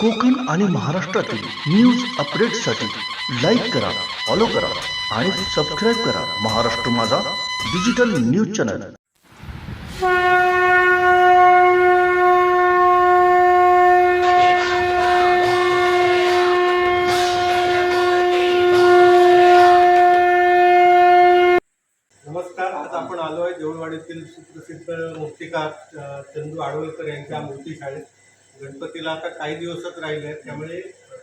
कोकण आणि महाराष्ट्रातील न्यूज अपडेट्ससाठी लाईक करा फॉलो करा आणि सबस्क्राईब करा महाराष्ट्र माझा डिजिटल न्यूज चॅनल नमस्कार आज आपण आलो आहे देऊळवाडीतील सुप्रसिद्ध मूर्तिकार चंदू आडवळकर यांच्या मूर्ती शाळेत. गणपतीला आता काही दिवसच राहिले आहेत. त्यामुळे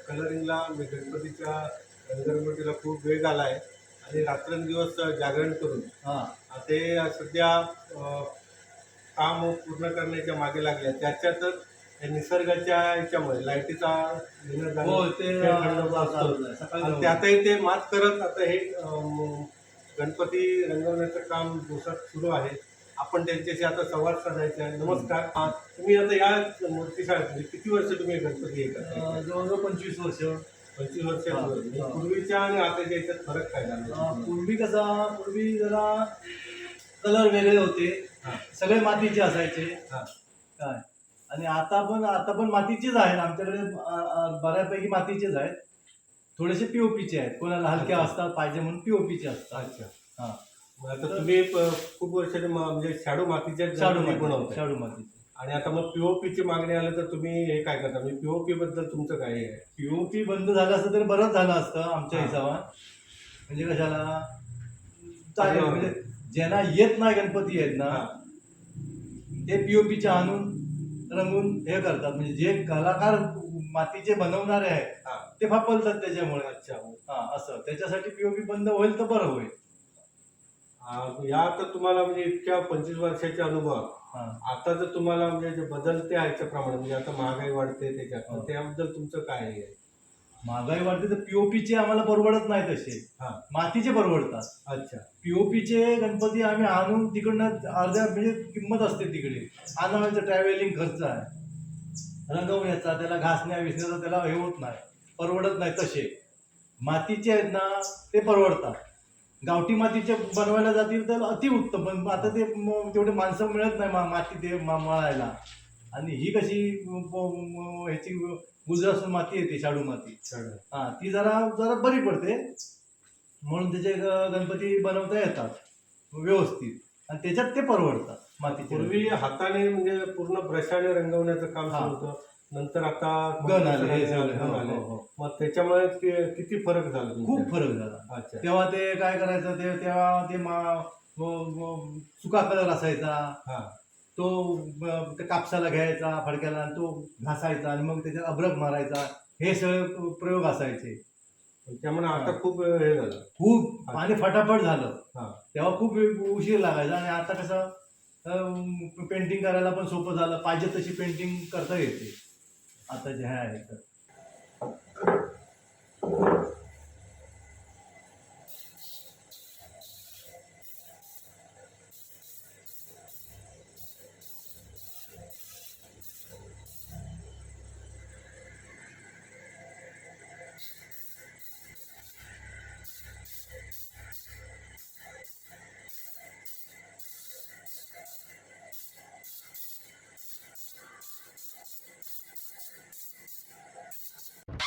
कलरिंगला म्हणजे गणपतीच्या रंगरंगोटीला खूप वेग आला आहे आणि रात्रंदिवस जागरण करून हा. ते सध्या काम पूर्ण करण्याच्या मागे लागले त्याच्यातच या निसर्गाच्या याच्यामुळे लाईटीचा हो. त्यातही ते मात करत आता हे गणपती रंगवण्याचं काम दिवसात सुरू आहे. आपण त्यांच्याशी आता संवाद साधायचा आहे. नमस्कार. तुम्ही आता या मूर्ती शाळेत किती वर्ष तुम्ही गणपती हे करता? जवळजवळ पंचवीस वर्ष. पंचवीस वर्ष. म्हणजे. पूर्वीच्या आणि आताच्या याच्यात फरक काय झाला? पूर्वी कसा पूर्वी जरा कलर वेगळे होते. सगळे मातीचे असायचे. हा. काय? आणि आता पण आता पण मातीचेच आहेत. आमच्याकडे बऱ्यापैकी मातीचेच आहेत. थोडेसे पीओपीचे आहेत. कोणाला हलक्या. असतात पाहिजे म्हणून पीओपीचे असतात. अच्छा. हा. आता तुम्ही प- खूप वर्षाचे म- म्हणजे शाडू मातीच्या शाडू माती बनवताय. शाडू मातीचे. आणि आता मग पीओपीची मागणी आली तर तुम्ही हे काय करता? म्हणजे पीओपी बद्दल तुमचं काय आहे? पीओपी बंद झालं असतं तरी बरंच झालं असतं आमच्या हा. हिसाबात म्हणजे कशाला? चालेल. म्हणजे ज्यांना येत नाही गणपती आहेत ना हा. ते पीओपीचे आणून रंगून हे करतात. म्हणजे जे कलाकार मातीचे बनवणारे आहेत हा. ते फापलतात त्याच्यामुळे. अच्छा. हा असं. त्याच्यासाठी पीओपी बंद होईल तर बरं होईल. या तर तुम्हाला म्हणजे इतक्या पंचवीस वर्षाचे अनुभव. आता जर तुम्हाला म्हणजे जे बदलते ह्याच्या प्रमाणे म्हणजे आता महागाई वाढते त्याच्यात हो. त्याबद्दल तुमचं काय आहे? महागाई वाढते तर पीओपीचे आम्हाला परवडत नाही तसे. हा. मातीचे परवडतात. अच्छा. पीओपीचे गणपती आम्ही आणून तिकडनं अर्ध्या म्हणजे किंमत असते तिकडे. आणायचं ट्रॅव्हलिंग खर्च आहे. रंगवण्याचा त्याला घासण्या विसण्याचा त्याला हे होत नाही. परवडत नाही तसे. मातीचे आहेत ना ते परवडतात. गावठी मातीचे बनवायला जातील तर अतिउत्तम पण आता ते तेवढे माणसं मिळत नाही मा- माती ते मळायला. आणि ही कशी ह्याची गुजरासून माती येते शाडू माती. हा ती जरा जरा बरी पडते. म्हणून त्याचे गणपती बनवता येतात व्यवस्थित. आणि त्याच्यात ते परवडतात मातीचे. पूर्वी हाताने म्हणजे पूर्ण ब्रशाने रंगवण्याचं काम होतं. नंतर आता गण आले हे सगळे. गण हो, आले. हो, हो. मग त्याच्यामुळे किती फरक झाला खूप तुमच्या? फरक झाला अच्छा तेव्हा ते काय करायचं ते तेव्हा ते मा सुका कलर असायचा हा तो ब- त्या कापसाला घ्यायचा फडक्याला आणि तो घासायचा आणि मग त्याच्यात अब्रक मारायचा हे सगळे प्रयोग असायचे त्यामुळे आता हा. खूप हे झालं खूप आणि फटाफट झालं हा. तेव्हा खूप उशीर लागायचा आणि आता कसं पेंटिंग करायला पण सोपं झालं पाहिजे तशी पेंटिंग करता येते आता जे आहे तर.